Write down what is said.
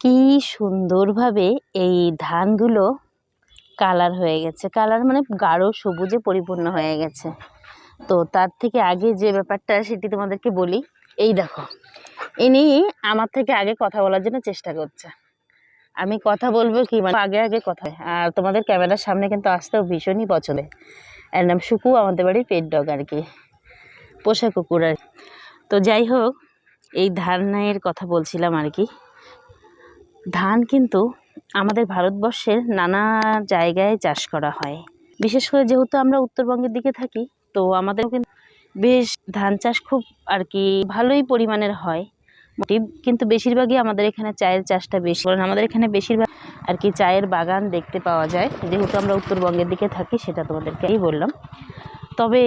কি সুন্দরভাবে এই ধানগুলো কালার হয়ে গেছে। কালার মানে গাঢ় সবুজে পরিপূর্ণ হয়ে গেছে। তো তার থেকে আগে যে ব্যাপারটা সেটি তোমাদেরকে বলি। এই দেখো, ইনি আমার থেকে আগে কথা বলার জন্য চেষ্টা করছে। আমি কথা বলব কি মানে আগে আগে কথা আর তোমাদের ক্যামেরার সামনে কিন্তু আসতেও ভীষণই পছন্দ এর নাম সুকু আমাদের বাড়ির পেট ডগ আর কি। পোষা কুকুর আর তো যাই হোক, এই ধানের কথা বলছিলাম আর কি। ধান কিন্তু আমাদের ভারতবর্ষের নানা জায়গায় চাষ করা হয়। বিশেষ করে যেহেতু আমরা উত্তরবঙ্গের দিকে থাকি, তো আমাদের কিন্তু বেশ ধান চাষ খুব আর কি ভালোই পরিমাণের হয়। কিন্তু বেশিরভাগই আমাদের এখানে চায়ের চাষটা বেশি, কারণ আমাদের এখানে বেশিরভাগ আর কি চায়ের বাগান দেখতে পাওয়া যায়। যেহেতু আমরা উত্তরবঙ্গের দিকে থাকি, সেটা তোমাদেরকেই বললাম। তবে